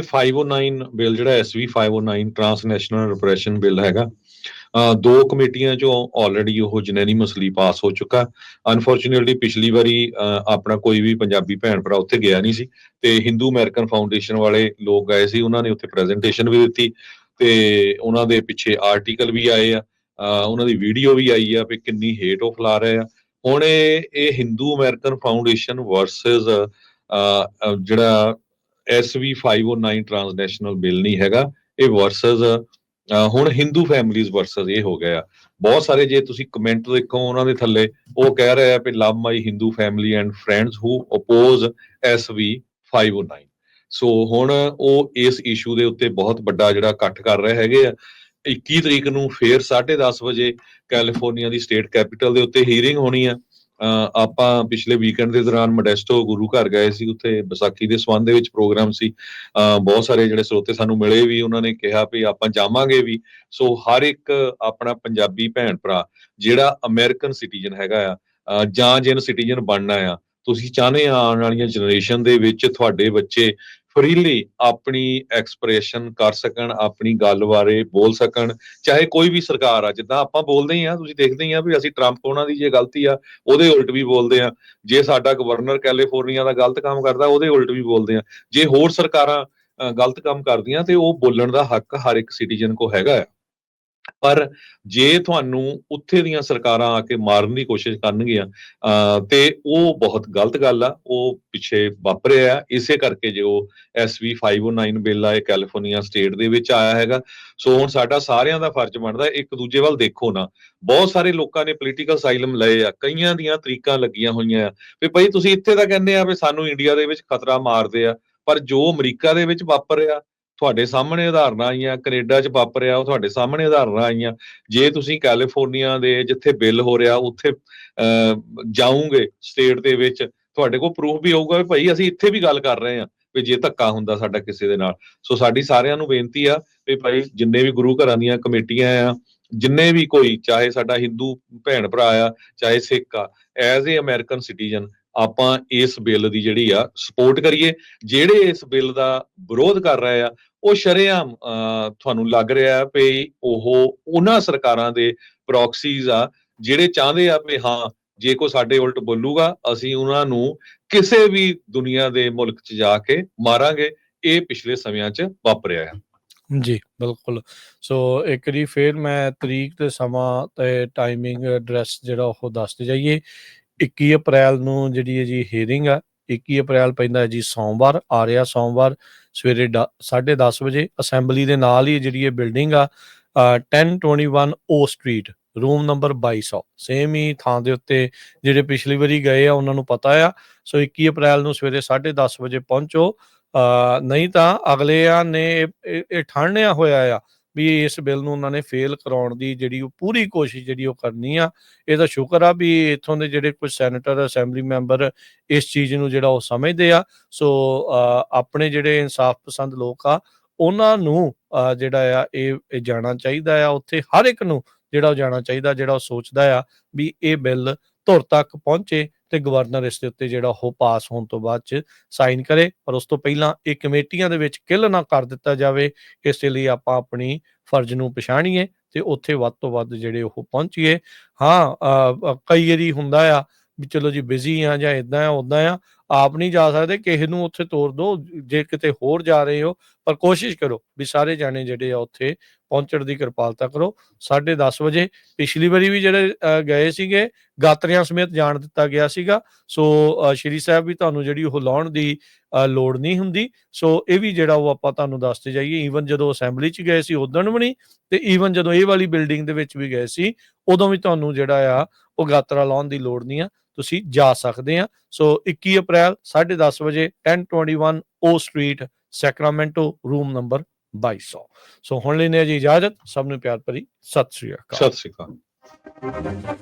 509 bill ਜਿਹੜਾ ਐਸਵੀ 509 transnational repression bill ਹੈਗਾ ਦੋ ਕਮੇਟੀਆਂ ਚੋਂ ਆਲਰੇਡੀ ਉਹ ਜਨੈਨੀਮਸਲੀ ਪਾਸ ਹੋ ਚੁੱਕਾ। ਅਨਫੋਰਚੂਨੇਟਲੀ ਪਿਛਲੀ ਵਾਰੀ ਆਪਣਾ ਕੋਈ ਵੀ ਪੰਜਾਬੀ ਭੈਣ ਭਰਾ ਉੱਥੇ ਗਿਆ ਨਹੀਂ ਸੀ ਤੇ ਹਿੰਦੂ ਅਮਰੀਕਨ ਫਾਊਂਡੇਸ਼ਨ ਵਾਲੇ ਲੋਕ ਗਏ ਸੀ, ਉਹਨਾਂ ਨੇ ਉੱਥੇ ਪ੍ਰੈਜੈਂਟੇਸ਼ਨ ਵੀ ਦਿੱਤੀ ਤੇ ਉਹਨਾਂ ਦੇ ਪਿੱਛੇ ਆਰਟੀਕਲ ਵੀ ਆਏ ਆ ਉਹਨਾਂ ਦੀ ਵੀਡੀਓ ਵੀ ਆਈ ਆ ਵੀ ਕਿੰਨੀ ਹੇਟ ਉਹ ਫੈਲਾ ਰਹੇ ਆ। ਹੁਣ ਇਹ ਇਹ ਹਿੰਦੂ ਅਮਰੀਕਨ ਫਾਊਂਡੇਸ਼ਨ ਵਰਸਸ ਜਿਹੜਾ SV 509 ਟ੍ਰਾਂਸਨੈਸ਼ਨਲ ਬਿੱਲ ਨਹੀਂ ਹੈਗਾ, ਇਹ ਵਰਸਸ ਹੁਣ ਹਿੰਦੂ ਫੈਮਿਲੀਜ਼ ਵਰਸਸ ਇਹ ਹੋ ਗਿਆ ਬਹੁਤ ਸਾਰੇ ਜੇ ਤੁਸੀਂ ਕਮੈਂਟ ਦੇਖੋ ਉਹਨਾਂ ਦੇ ਥੱਲੇ, ਉਹ ਕਹਿ ਰਹੇ ਆ ਕਿ love my Hindu family and friends who oppose SV 509 so ਹੁਣ ਉਹ ਇਸ ਇਸ਼ੂ ਦੇ ਉੱਤੇ ਬਹੁਤ ਵੱਡਾ ਜਿਹੜਾ ਇਕੱਠ ਕਰ ਰਹੇ ਹੈਗੇ ਆ। 21 ਤਰੀਕ ਨੂੰ ਫੇਰ 10:30 ਵਜੇ ਕੈਲੀਫੋਰਨੀਆ ਦੀ ਸਟੇਟ ਕੈਪੀਟਲ ਦੇ ਉੱਤੇ ਹੀਅਰਿੰਗ ਹੋਣੀ ਆ। ਆਪਾਂ ਪਿਛਲੇ ਵੀਕਐਂਡ ਦੇ ਦੌਰਾਨ ਮੋਡੈਸਟੋ ਗੁਰੂ ਘਰ ਗਏ ਸੀ, ਉੱਥੇ ਵਿਸਾਖੀ ਦੇ ਸੰਬੰਧ ਦੇ ਵਿੱਚ ਪ੍ਰੋਗਰਾਮ ਸੀ। ਅਹ ਬਹੁਤ ਸਾਰੇ ਜਿਹੜੇ ਸਰੋਤੇ ਸਾਨੂੰ ਮਿਲੇ ਵੀ, ਉਹਨਾਂ ਨੇ ਕਿਹਾ ਵੀ ਆਪਾਂ ਜਾਵਾਂਗੇ ਵੀ। ਸੋ ਹਰ ਇੱਕ ਆਪਣਾ ਪੰਜਾਬੀ ਭੈਣ ਭਰਾ, ਜਿਹੜਾ ਅਮਰੀਕਨ ਸਿਟੀਜ਼ਨ ਹੈਗਾ ਆ ਜਾਂ ਜਿਹਨ ਸਿਟੀਜ਼ਨ ਬਣਨਾ ਆ, ਤੁਸੀਂ ਚਾਹੁੰਦੇ ਆ ਆਉਣ ਵਾਲੀਆਂ ਜਨਰੇਸ਼ਨ ਦੇ ਵਿੱਚ ਤੁਹਾਡੇ ਬੱਚੇ ਫਰੀਲੀ ਆਪਣੀ ਐਕਸਪ੍ਰੈਸ਼ਨ ਕਰ ਸਕਣ, ਆਪਣੀ ਗੱਲ ਬਾਰੇ ਬੋਲ ਸਕਣ, ਚਾਹੇ ਕੋਈ ਵੀ ਸਰਕਾਰ ਆ, ਜਿੱਦਾਂ ਆਪਾਂ ਬੋਲਦੇ ਹੀ ਆ, ਤੁਸੀਂ ਦੇਖਦੇ ਹੀ ਆ ਵੀ ਅਸੀਂ ਟਰੰਪ ਉਹਨਾਂ ਦੀ ਜੇ ਗਲਤੀ ਆ, ਉਹਦੇ ਉਲਟ ਵੀ ਬੋਲਦੇ ਆ। ਜੇ ਸਾਡਾ ਗਵਰਨਰ ਕੈਲੀਫੋਰਨੀਆ ਦਾ ਗਲਤ ਕੰਮ ਕਰਦਾ, ਉਹਦੇ ਉਲਟ ਵੀ ਬੋਲਦੇ ਆ। ਜੇ ਹੋਰ ਸਰਕਾਰਾਂ ਗਲਤ ਕੰਮ ਕਰਦੀਆਂ, ਤੇ ਉਹ ਬੋਲਣ ਦਾ ਹੱਕ ਹਰ ਇੱਕ ਸਿਟੀਜ਼ਨ ਕੋ ਹੈਗਾ ਆ। ਪਰ ਜੇ ਤੁਹਾਨੂੰ ਉੱਥੇ ਦੀਆਂ ਸਰਕਾਰਾਂ ਆ ਕੇ ਮਾਰਨ ਦੀ ਕੋਸ਼ਿਸ਼ ਕਰਨਗੀਆਂ ਅ, ਤੇ ਉਹ ਬਹੁਤ ਗਲਤ ਗੱਲ ਆ ਉਹ ਪਿੱਛੇ ਵਾਪਰਿਆ ਆ। ਇਸੇ ਕਰਕੇ ਜੋ SV 509 ਬਿੱਲ ਆ ਇਹ ਕੈਲੀਫੋਰਨੀਆ ਸਟੇਟ ਦੇ ਵਿੱਚ ਆਇਆ ਹੈਗਾ। ਸੋ ਹੁਣ ਸਾਡਾ ਸਾਰਿਆਂ ਦਾ ਫਰਜ਼ ਬਣਦਾ ਇੱਕ ਦੂਜੇ ਵੱਲ ਦੇਖੋ ਨਾ। ਬਹੁਤ ਸਾਰੇ ਲੋਕਾਂ ਨੇ ਪੋਲੀਟੀਕਲ ਸਾਈਲਮ ਲਏ ਆ ਕਈਆਂ ਦੀਆਂ ਤਰੀਕਾਂ ਲੱਗੀਆਂ ਹੋਈਆਂ ਆ। ਵੀ ਭਾਈ ਤੁਸੀਂ ਇੱਥੇ ਤਾਂ ਕਹਿੰਦੇ ਆ ਵੀ ਸਾਨੂੰ ਇੰਡੀਆ ਦੇ ਵਿੱਚ ਖਤਰਾ ਮਾਰਦੇ ਆ ਪਰ ਜੋ ਅਮਰੀਕਾ ਦੇ ਵਿੱਚ ਵਾਪਰਿਆ ਤੁਹਾਡੇ ਸਾਹਮਣੇ ਉਦਾਹਰਨਾਂ ਆਈਆਂ, ਕੈਨੇਡਾ 'ਚ ਵਾਪਰਿਆ, ਉਹ ਤੁਹਾਡੇ ਸਾਹਮਣੇ ਉਦਾਹਰਨਾਂ ਆਈਆਂ। ਜੇ ਤੁਸੀਂ ਕੈਲੀਫੋਰਨੀਆ ਦੇ ਜਿੱਥੇ ਬਿੱਲ ਹੋ ਰਿਹਾ, ਉੱਥੇ ਜਾਓਗੇ ਸਟੇਟ ਦੇ ਵਿੱਚ, ਤੁਹਾਡੇ ਕੋਲ ਪ੍ਰੂਫ ਵੀ ਹੋਊਗਾ ਵੀ ਭਾਈ ਅਸੀਂ ਇੱਥੇ ਵੀ ਗੱਲ ਕਰ ਰਹੇ ਹਾਂ ਵੀ ਜੇ ਧੱਕਾ ਹੁੰਦਾ ਸਾਡਾ ਕਿਸੇ ਦੇ ਨਾਲ। ਸੋ ਸਾਡੀ ਸਾਰਿਆਂ ਨੂੰ ਬੇਨਤੀ ਆ ਵੀ ਭਾਈ ਜਿੰਨੇ ਵੀ ਗੁਰੂ ਘਰਾਂ ਦੀਆਂ ਕਮੇਟੀਆਂ ਆ, ਜਿੰਨੇ ਵੀ ਕੋਈ, ਚਾਹੇ ਸਾਡਾ ਹਿੰਦੂ ਭੈਣ ਭਰਾ ਆ, ਚਾਹੇ ਸਿੱਖ ਆ ਐਜ਼ ਏ ਅਮਰੀਕਨ ਸਿਟੀਜ਼ਨ ਆਪਾਂ ਇਸ ਬਿੱਲ ਦੀ ਜਿਹੜੀ ਆ ਸਪੋਰਟ ਕਰੀਏ। ਜਿਹੜੇ ਇਸ ਬਿੱਲ ਦਾ ਵਿਰੋਧ ਕਰ ਰਹੇ ਆ, ਉਹ ਸ਼ਰੇਆਮ ਤੁਹਾਨੂੰ ਲੱਗ ਰਿਹਾ ਵੀ ਉਹ ਉਹਨਾਂ ਸਰਕਾਰਾਂ ਦੇ ਪ੍ਰੌਕਸੀਜ਼ ਆ, ਜਿਹੜੇ ਚਾਹੁੰਦੇ ਆ ਵੀ ਹਾਂ, ਜੇ ਕੋ ਸਾਡੇ ਉਲਟ ਬੋਲੂਗਾ, ਅਸੀਂ ਉਹਨਾਂ ਨੂੰ ਕਿਸੇ ਵੀ ਦੁਨੀਆ ਦੇ ਮੁਲਕ 'ਚ ਜਾ ਕੇ ਮਾਰਾਂਗੇ। ਇਹ ਪਿਛਲੇ ਸਮਿਆਂ 'ਚ ਵਾਪਰਿਆ ਹੈ ਜੀ, ਬਿਲਕੁਲ। ਸੋ ਇੱਕ ਵਾਰੀ ਫੇਰ ਮੈਂ ਤਰੀਕ ਤੇ ਸਮਾਂ ਤੇ ਟਾਈਮਿੰਗ ਐਡਰੈਸ ਜਿਹੜਾ ਉਹ ਦੱਸਦੇ ਜਾਈਏ। 21 ਅਪ੍ਰੈਲ ਨੂੰ ਜਿਹੜੀ ਹੈ ਜੀ ਹੀਅਰਿੰਗ ਆ 21 ਅਪ੍ਰੈਲ ਪੈਂਦਾ ਹੈ ਜੀ ਸੋਮਵਾਰ ਆ ਰਿਹਾ ਸੋਮਵਾਰ ਸਵੇਰੇ 10:30 ਵਜੇ ਅਸੈਂਬਲੀ ਦੇ ਨਾਲ ਹੀ ਜਿਹੜੀ ਇਹ ਬਿਲਡਿੰਗ ਆ ਅ, 1021 O street room number 2200 same ਹੀ ਥਾਂ ਦੇ ਉੱਤੇ ਜਿਹੜੇ ਪਿਛਲੀ ਵਾਰੀ ਗਏ ਆ ਉਹਨਾਂ ਨੂੰ ਪਤਾ ਆ। ਸੋ 21 ਅਪ੍ਰੈਲ ਨੂੰ ਸਵੇਰੇ 10:30 ਵਜੇ ਪਹੁੰਚੋ। ਨਹੀਂ ਤਾਂ ਅਗਲਿਆਂ ਨੇ ਇਹ- ਇਹ ਇਹ ਠਾਣਿਆ ਹੋਇਆ ਆ। ਵੀ ਇਸ ਬਿੱਲ ਨੂੰ ਉਹਨਾਂ ਨੇ ਫੇਲ ਕਰਾਉਣ ਦੀ ਜਿਹੜੀ ਉਹ ਪੂਰੀ ਕੋਸ਼ਿਸ਼ ਜਿਹੜੀ ਉਹ ਕਰਨੀ ਆ, ਇਹਦਾ ਸ਼ੁਕਰ ਆ ਵੀ ਇੱਥੋਂ ਦੇ ਜਿਹੜੇ ਕੁਝ ਸੈਨੇਟਰ ਅਸੈਂਬਲੀ ਮੈਂਬਰ ਇਸ ਚੀਜ਼ ਨੂੰ ਜਿਹੜਾ ਉਹ ਸਮਝਦੇ ਆ। ਸੋ ਆਪਣੇ ਜਿਹੜੇ ਇਨਸਾਫ ਪਸੰਦ ਲੋਕ ਆ, ਉਹਨਾਂ ਨੂੰ ਜਿਹੜਾ ਆ ਇਹ ਜਾਣਾ ਚਾਹੀਦਾ ਆ, ਉੱਥੇ ਹਰ ਇੱਕ ਨੂੰ ਜਿਹੜਾ ਉਹ ਜਾਣਾ ਚਾਹੀਦਾ, ਜਿਹੜਾ ਉਹ ਸੋਚਦਾ ਆ ਵੀ ਇਹ ਬਿੱਲ ਧੁਰ ਤੱਕ ਪਹੁੰਚੇ। ਤੇ ਗਵਰਨਰ ਇਸ ਦੇ ਉੱਤੇ ਜਿਹੜਾ ਉਹ ਪਾਸ ਹੋਣ ਤੋਂ ਬਾਅਦ ਚ ਸਾਈਨ ਕਰੇ, ਪਰ ਉਸ ਤੋਂ ਪਹਿਲਾਂ ਇਹ ਕਮੇਟੀਆਂ ਦੇ ਵਿੱਚ ਕਿਲ ਨਾ ਕਰ ਦਿੱਤਾ ਜਾਵੇ, ਇਸ ਲਈ ਆਪਾਂ ਆਪਣੀ ਫਰਜ਼ ਨੂੰ ਪਛਾਣੀਏ ਤੇ ਉੱਥੇ ਵੱਧ ਤੋਂ ਵੱਧ ਜਿਹੜੇ ਉਹ ਪਹੁੰਚੀਏ। ਹਾਂ ਕਈ ਵਾਰੀ ਹੁੰਦਾ ਆ ਵੀ ਚਲੋ ਜੀ ਬਿਜ਼ੀ ਆ ਜਾਂ ਇਦਾਂ ਆ ਉਦਾਂ ਆ ਆਪ ਨਹੀਂ ਜਾ ਸਕਦੇ ਕਿਸੇ ਨੂੰ ਉੱਥੇ ਤੋਰ ਦਿਓ ਜੇ ਕਿਤੇ ਹੋਰ ਜਾ ਰਹੇ ਹੋ ਪਰ ਕੋਸ਼ਿਸ਼ ਕਰੋ ਵੀ ਸਾਰੇ ਜਾਣੇ ਜਿਹੜੇ ਆ ਉੱਥੇ ਪਹੁੰਚਣ ਦੀ ਕਿਰਪਾਲਤਾ ਕਰੋ। 10:30 ਵਜੇ ਪਿਛਲੀ ਵਾਰੀ ਵੀ ਜਿਹੜੇ ਗਏ ਸੀਗੇ ਗਾਤਰੀਆਂ ਸਮੇਤ ਜਾਣ ਦਿੱਤਾ ਗਿਆ ਸੀਗਾ। ਸੋ ਅ, ਸ਼੍ਰੀ ਸਾਹਿਬ ਵੀ ਤੁਹਾਨੂੰ ਜਿਹੜੀ ਉਹ ਲਾਉਣ ਦੀ ਅ, ਲੋੜ ਨਹੀਂ ਹੁੰਦੀ। ਸੋ ਇਹ ਵੀ ਜਿਹੜਾ ਉਹ ਆਪਾਂ ਤੁਹਾਨੂੰ ਦੱਸਦੇ ਜਾਈਏ ਈਵਨ ਜਦੋਂ ਅਸੈਂਬਲੀ 'ਚ ਗਏ ਸੀ ਉਦੋਂ ਵੀ ਨਹੀਂ ਤੇ ਈਵਨ ਜਦੋਂ ਇਹ ਵਾਲੀ ਬਿਲਡਿੰਗ ਦੇ ਵਿੱਚ ਵੀ ਗਏ ਸੀ ਉਦੋਂ ਵੀ ਤੁਹਾਨੂੰ ਜਿਹੜਾ ਆ ਉਹ ਗਾਤਰਾ ਲਾਉਣ ਦੀ ਲੋੜ ਨਹੀਂ ਆ, ਤੁਸੀਂ ਜਾ ਸਕਦੇ ਆ। ਸੋ 21 ਅਪ੍ਰੈਲ 10:30 ਵਜੇ 1021 O street Sacramento room number 2200 so. ਹੁਣ ਲੈਣੇ ਜੀ ਇਜਾਜ਼ਤ। ਸਭ ਨੂੰ ਪਿਆਰ ਭਰੀ ਸਤਿ ਸ੍ਰੀ ਅਕਾਲ। ਸਤਿ ਸ਼੍ਰੀ ਅਕਾਲ।